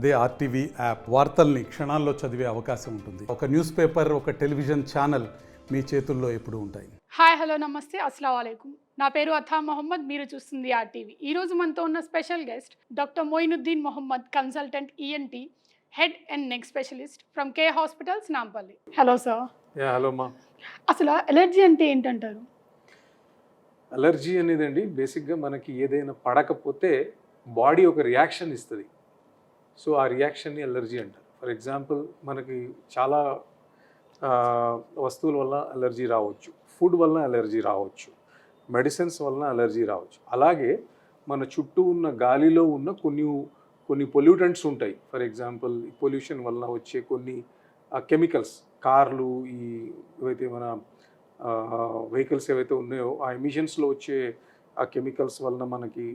అదే RTV app వార్తల్ని క్షణాల్లో చదివే అవకాశం ఉంటుంది. ఒక న్యూస్ పేపర్ ఒక టెలివిజన్ ఛానల్ మీ చేతుల్లో ఎప్పుడూ ఉంటాయి. హాయ్ హలో నమస్తే అస్సలం వాలేకుమ్ నా పేరు అథా మొహమ్మద్ మీరు చూస్తుంది ఆర్టీవీ. ఈ రోజు మనతో ఉన్న special guest doctor Moinuddin Mohammed consultant ENT head and neck specialist from K hospitals Nampally. Hello sir. Yeah hello మా. అసలు ఎలర్జీ అంటే ఏంటంటారు? అలర్జీ అనేది అండి బేసిక్గా మనకి ఏదైనా పడకపోతే బాడీ ఒక రియాక్షన్ ఇస్తుంది. సో ఆ రియాక్షన్ని అలర్జీ అంటారు ఫర్ ఎగ్జాంపుల్ మనకి చాలా వస్తువుల వల్ల అలర్జీ రావచ్చు. ఫుడ్ వల్ల అలర్జీ రావచ్చు. మెడిసిన్స్ వలన అలర్జీ రావచ్చు. అలాగే మన చుట్టూ ఉన్న గాలిలో ఉన్న కొన్ని కొన్ని పొల్యూటెంట్స్ ఉంటాయి. ఫర్ ఎగ్జాంపుల్ పొల్యూషన్ వలన వచ్చే కొన్ని కెమికల్స్ కార్లు ఈ ఏవైతే మన వెహికల్స్ ఏవైతే ఉన్నాయో ఆ ఎమిషన్స్లో వచ్చే ఆ కెమికల్స్ వలన మనకి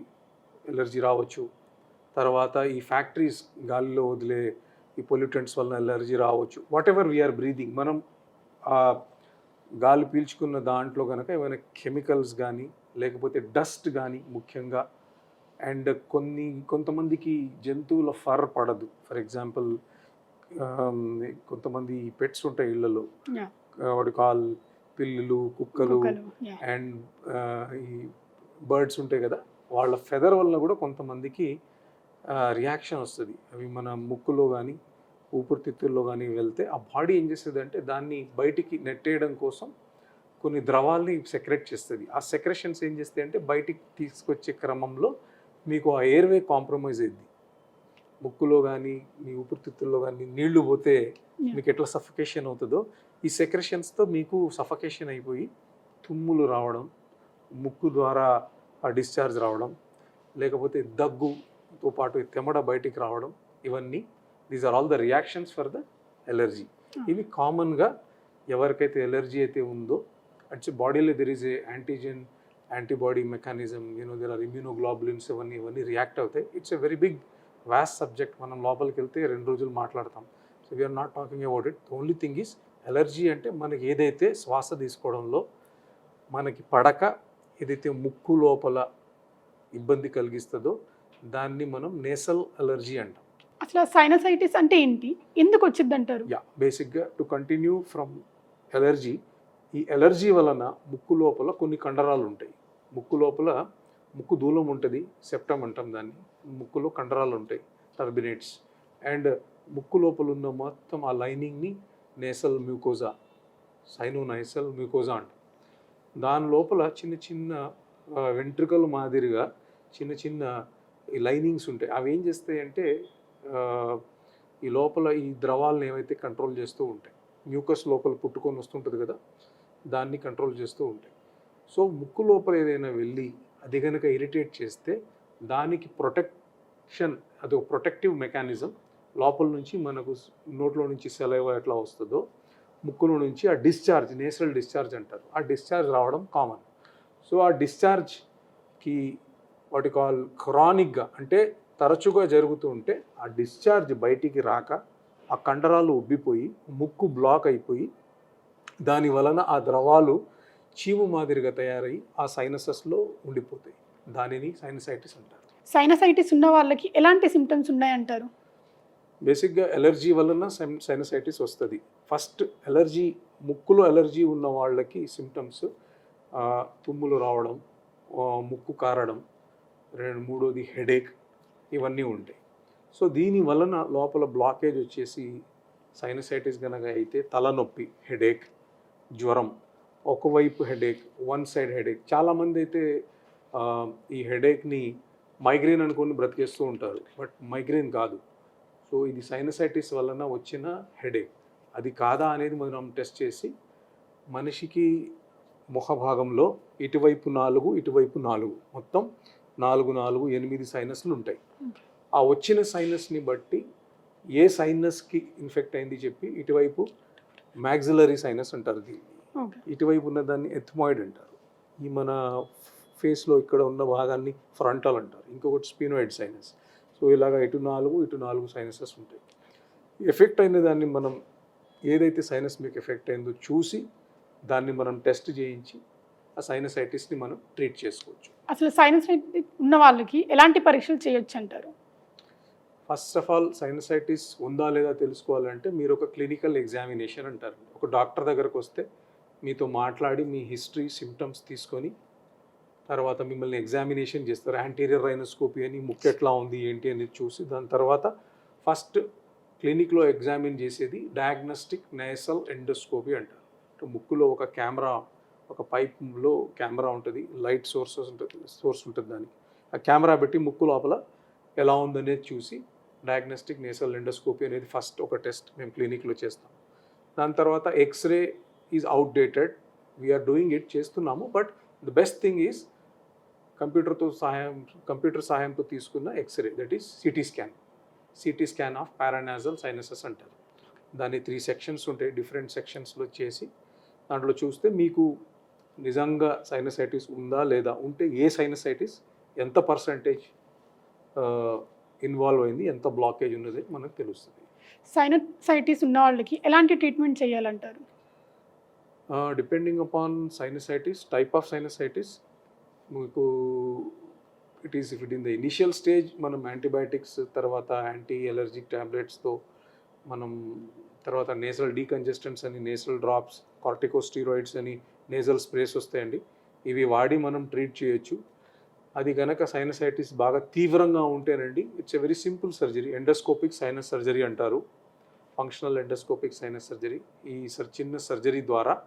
ఎలర్జీ రావచ్చు. తర్వాత ఈ ఫ్యాక్టరీస్ గాలిలో వదిలే ఈ పొల్యూటెంట్స్ వలన ఎలర్జీ రావచ్చు వాట్ ఎవర్ వీఆర్ బ్రీదింగ్ మనం ఆ గాలి పీల్చుకున్న దాంట్లో కనుక ఏమైనా కెమికల్స్ కానీ లేకపోతే డస్ట్ కానీ ముఖ్యంగా అండ్ కొన్ని కొంతమందికి జంతువుల ఫర్ పడదు ఫర్ ఎగ్జాంపుల్ కొంతమంది పెట్స్ ఉంటాయి Yeah. వాటి కాల్ పిల్లులు కుక్కలు. అండ్ ఈ బర్డ్స్ ఉంటాయి కదా వాళ్ళ ఫెదర్ వల్ల కూడా కొంతమందికి రియాక్షన్ వస్తుంది. అవి మన ముక్కులో కానీ ఊపిరితిత్తుల్లో కానీ వెళ్తే ఆ బాడీ ఏం చేస్తుంది అంటే దాన్ని బయటికి నెట్టేయడం కోసం కొన్ని ద్రవాల్ని సెక్రెట్ చేస్తుంది. ఆ సెక్రెషన్స్ ఏం చేస్తాయి అంటే బయటికి తీసుకొచ్చే క్రమంలో మీకు ఆ ఎయిర్వే కాంప్రమైజ్ అయింది ముక్కులో కానీ మీ ఊపిరితిత్తుల్లో కానీ నీళ్ళు పోతే. మీకు ఎట్లా సఫకేషన్ అవుతుందో ఈ సెక్రెషన్స్తో మీకు సఫకేషన్ అయిపోయి తుమ్ములు రావడం ముక్కు ద్వారా ఆ డిశ్చార్జ్ రావడం లేకపోతే దగ్గుతో పాటు తెమడ బయటికి రావడం ఇవన్నీ these are all the reactions for the allergy ఇవి కామన్గా ఎవరికైతే ఎలర్జీ అయితే ఉందో అట్స్ బాడీలో there is a antigen antibody mechanism you know there are immunoglobulins ఇవన్నీ ఇవన్నీ రియాక్ట్ అవుతాయి. It's a very big vast subject మనం లోపలికి వెళ్తే రెండు రోజులు మాట్లాడతాం. So we are not talking about it only thing is allergy అంటే మనకి ఏదైతే శ్వాస తీసుకోవడంలో మనకి పడక ఏదైతే ముక్కు లోపల ఇబ్బంది కలిగిస్తుందో దాన్ని మనం నేసల్ అలర్జీ అంటాం. అసలు సైనసైటిస్ అంటే ఏంటి? ఎందుకు వచ్చింది అంటారు యా బేసిక్గా టు కంటిన్యూ ఫ్రమ్ ఎలర్జీ ఈ ఎలర్జీ వలన ముక్కు లోపల కొన్ని కండరాలు ఉంటాయి. ముక్కు లోపల ముక్కు దూలం ఉంటుంది సెప్టమ్ అంటాం దాన్ని. ముక్కులో కండరాలు ఉంటాయి టర్బినేట్స్ అండ్ ముక్కు లోపల ఉన్న మొత్తం ఆ లైనింగ్ని నేసల్ మ్యూకోజా సైనోనైసల్ మ్యూకోజా అంటాం. దాని లోపల చిన్న చిన్న వెంట్రుకల మాదిరిగా చిన్న చిన్న ఈ లైనింగ్స్ ఉంటాయి. అవి ఏం చేస్తాయి అంటే ఈ లోపల ఈ ద్రవాలను ఏవైతే కంట్రోల్ చేస్తూ ఉంటాయి మ్యూకస్ లోపల పుట్టుకొని వస్తుంటుంది కదా దాన్ని కంట్రోల్ చేస్తూ ఉంటాయి. సో ముక్కు లోపల ఏదైనా వెళ్ళి అది కనుక ఇరిటేట్ చేస్తే దానికి ప్రొటెక్షన్ అది ఒక ప్రొటెక్టివ్ మెకానిజం లోపల నుంచి మనకు నోట్లో నుంచి సెలవు ఎట్లా వస్తుందో ముక్కులో నుంచి ఆ డిశ్చార్జ్ నేచురల్ డిశ్చార్జ్ అంటారు. ఆ డిశ్చార్జ్ రావడం కామన్. సో ఆ డిశ్చార్జ్కి వాటి కాల్ క్రానిక్గా అంటే తరచుగా జరుగుతూ ఉంటే ఆ డిశ్చార్జ్ బయటికి రాక ఆ కండరాలు ఉబ్బిపోయి ముక్కు బ్లాక్ అయిపోయి దాని వలన ఆ ద్రవాలు చీము మాదిరిగా తయారై ఆ సైనసస్లో ఉండిపోతాయి. దానిని సైనసైటిస్ అంటారు. సైనసైటిస్ ఉన్న వాళ్ళకి ఎలాంటి సిమ్టమ్స్ ఉన్నాయంటారు? బేసిక్గా ఎలర్జీ వలన సైన్ సైనసైటిస్ వస్తుంది. ఫస్ట్ ఎలర్జీ ముక్కులో ఎలర్జీ ఉన్న వాళ్ళకి సిమ్టమ్స్ తుమ్ములు రావడం ముక్కు కారడం రెండు మూడోది హెడేక్ ఇవన్నీ ఉంటాయి. సో దీని వలన లోపల బ్లాకేజ్ వచ్చేసి సైనసైటిస్ కనుక అయితే తలనొప్పి హెడేక్ జ్వరం ఒకవైపు హెడేక్ వన్ సైడ్ హెడేక్. చాలామంది అయితే ఈ హెడేక్ని మైగ్రేన్ అనుకొని బ్రతికేస్తూ ఉంటారు. బట్ మైగ్రేన్ కాదు. సో ఇది సైనసైటిస్ వలన వచ్చిన హెడేక్. అది కాదా అనేది మనం టెస్ట్ చేసి మనిషికి ముఖ భాగంలో ఇటువైపు నాలుగు ఇటువైపు నాలుగు. మొత్తం నాలుగు నాలుగు ఎనిమిది సైనస్లు ఉంటాయి ఆ వచ్చిన సైనస్ని బట్టి ఏ సైనస్కి ఇన్ఫెక్ట్ అయింది చెప్పి ఇటువైపు మ్యాగ్జిలరీ సైనస్ అంటారు దీన్ని. ఇటువైపు ఉన్న దాన్ని ఎథ్మాయిడ్ అంటారు. ఈ మన ఫేస్లో ఇక్కడ ఉన్న భాగాన్ని ఫ్రంటల్ అంటారు. ఇంకొకటి స్పినోయిడ్ సైనస్ సో ఇలాగ ఇటు నాలుగు ఇటు నాలుగు సైనసెస్ ఉంటాయి. ఎఫెక్ట్ అయిన దాన్ని మనం ఏదైతే సైనస్ మీకు ఎఫెక్ట్ అయిందో చూసి దాన్ని మనం టెస్ట్ చేయించి ఆ సైనసైటిస్ని మనం ట్రీట్ చేసుకోవచ్చు. అసలు సైనసైటిస్ ఉన్న వాళ్ళకి ఎలాంటి పరీక్షలు చేయొచ్చు అంటారు? ఫస్ట్ ఆఫ్ ఆల్ సైనసైటిస్ ఉందా లేదా తెలుసుకోవాలంటే మీరు ఒక క్లినికల్ ఎగ్జామినేషన్ అంటారు. ఒక డాక్టర్ దగ్గరకు వస్తే మీతో మాట్లాడి మీ హిస్టరీ సిమ్టమ్స్ తీసుకొని తర్వాత మిమ్మల్ని ఎగ్జామినేషన్ చేస్తారు. యాంటీరియర్ రైనోస్కోపీ అని ముక్కు ఎట్లా ఉంది ఏంటి అనేది చూసి దాని తర్వాత ఫస్ట్ క్లినిక్లో ఎగ్జామిన్ చేసేది డయాగ్నోస్టిక్ నేసల్ ఎండోస్కోపీ అంటారు. అంటే ముక్కులో ఒక కెమెరా ఒక పైప్లో కెమెరా ఉంటుంది లైట్ సోర్సెస్ ఉంటుంది సోర్స్ ఉంటుంది దానికి. ఆ కెమెరా పెట్టి ముక్కు లోపల ఎలా ఉందనేది చూసి డయాగ్నోస్టిక్ నేసల్ ఎండోస్కోపీ అనేది ఫస్ట్ ఒక టెస్ట్ మేము క్లినిక్లో చేస్తాం. దాని తర్వాత x-ray is outdated we're doing it చేస్తున్నాము. But the best thing is కంప్యూటర్తో సహాయం కంప్యూటర్ సహాయంతో తీసుకున్న x-ray that is CT scan CT scan of paranasal sinuses అంటారు. దాని త్రీ సెక్షన్స్ ఉంటాయి డిఫరెంట్ సెక్షన్స్లో చేసి దాంట్లో చూస్తే మీకు నిజంగా సైనసైటిస్ ఉందా లేదా? ఉంటే ఏ సైనసైటిస్ ఎంత పర్సంటేజ్ ఇన్వాల్వ్ అయింది? ఎంత బ్లాకేజ్ ఉన్నది మనకు తెలుస్తుంది. సైనసైటిస్ ఉన్న వాళ్ళకి ఎలాంటి ట్రీట్మెంట్ చేయాలంటారు? Depending upon sinusitis type of sinusitis మీకు it is if it in the initial stage మనం యాంటీబయాటిక్స్ తర్వాత యాంటీ ఎలర్జిక్ ట్యాబ్లెట్స్తో మనం తర్వాత నేసల్ డీకంజెస్టెంట్స్ అని నేసల్ డ్రాప్స్ కార్టికోస్టీరాయిడ్స్ అని నేజల్ స్ప్రేస్ వస్తాయండి. ఇవి వాడి మనం ట్రీట్ చేయొచ్చు. అది గనక సైనసైటిస్ బాగా తీవ్రంగా ఉంటేనండి it's a very simple surgery endoscopic sinus surgery అంటారు. ఫంక్షనల్ ఎండోస్కోపిక్ సైనస్ సర్జరీ ఈ సర్ చిన్న సర్జరీ ద్వారా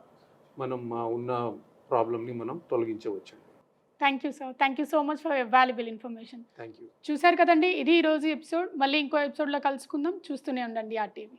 మనం ఉన్న ప్రాబ్లమ్ని మనం తొలగించవచ్చు thank you sir thank you so much for valuable information thank you చూశారు కదండి ఇది ఈ రోజు ఎపిసోడ్ మళ్ళీ ఇంకో ఎపిసోడ్లో కలుసుకుందాం. చూస్తూనే ఉండండి ఆ టీవీ